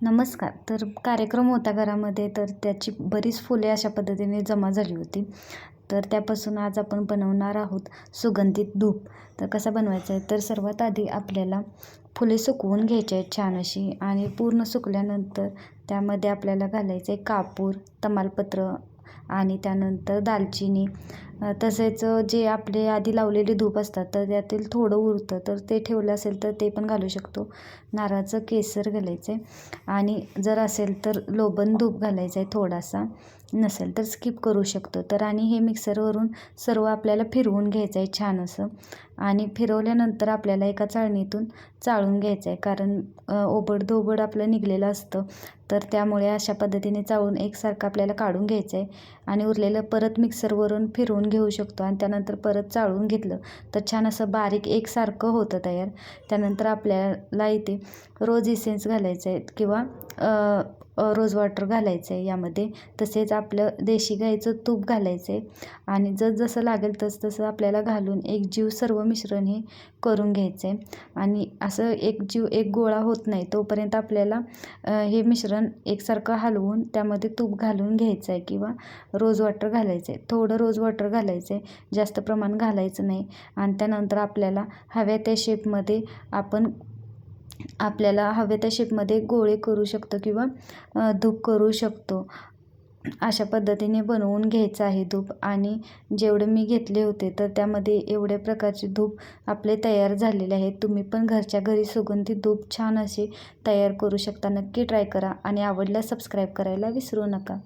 नमस्कार. तर कार्यक्रम होता घरामध्ये तर त्याची बरीच फुले अशा पद्धतीने जमा झाली होती. तर त्यापासून आज आपण बनवणार आहोत सुगंधित धूप. तर कसा बनवायचा आहे? तर सर्वात आधी आपल्याला फुले सुकवून घ्यायची आहेत छान अशी आणि पूर्ण सुकल्यानंतर त्यामध्ये आपल्याला घालायचं आहे कापूर तमालपत्र आणि त्यानंतर दालचिनी तसेच जे आपले आधी लावलेले धूप असतात तर त्यातील थोडं उरतं तर ते ठेवलं असेल तर ते पण घालू शकतो. नारळाचं केसर घालायचं आहे आणि जर असेल तर लोबन धूप घालायचं आहे थोडासा. नसेल तर स्किप करू शकतो. तर आणि हे मिक्सरवरून सर्व आपल्याला फिरवून घ्यायचं आहे छान असं. आणि फिरवल्यानंतर आपल्याला एका चाळणीतून चाळून घ्यायचं आहे कारण ओबडधोबड आपलं निघलेलं असतं. तर त्यामुळे अशा पद्धतीने चाळून एकसारखं आपल्याला काढून घ्यायचं आहे आणि उरलेलं परत मिक्सरवरून फिरवून घेऊ शकतो आणि त्यानंतर परत चाळून घेतलं तर छान असं बारीक एकसारखं होतं तयार. त्यानंतर आपल्याला इथे रोज इसेन्स घालायचं आहे किंवा रोज वॉटर घालायचं आहे यामध्ये. तसेच आपलं देशी गाईचं तूप घालायचं आहे आणि जसजसं लागेल तसं तसं आपल्याला घालून एक जीव सर्व मिश्रण हे करून घ्यायचं आहे आणि असं एक जीव एक गोळा होत नाही तोपर्यंत आपल्याला हे मिश्रण एकसारखं हलवून त्यामध्ये तूप घालून घ्यायचं आहे किंवा रोज वॉटर घालायचं आहे थोडं रोज वॉटर घालायचं आहे जास्त प्रमाण घालायचं नाही. आणि त्यानंतर आपल्याला हव्या त्या शेपमध्ये आपण आपल्याला हवे त्या शेपमध्ये गोळे करू शकतो किंवा धूप करू शकतो. अशा पद्धतीने बनवून घ्यायचं आहे धूप आणि जेवढे मी घेतले होते तर त्यामध्ये एवढ्या प्रकारचे धूप आपले तयार झालेले आहेत. तुम्ही पण घरच्या घरी सुगंधी धूप छान असे तयार करू शकता. नक्की ट्राय करा आणि आवडल्यास सबस्क्राईब करायला विसरू नका.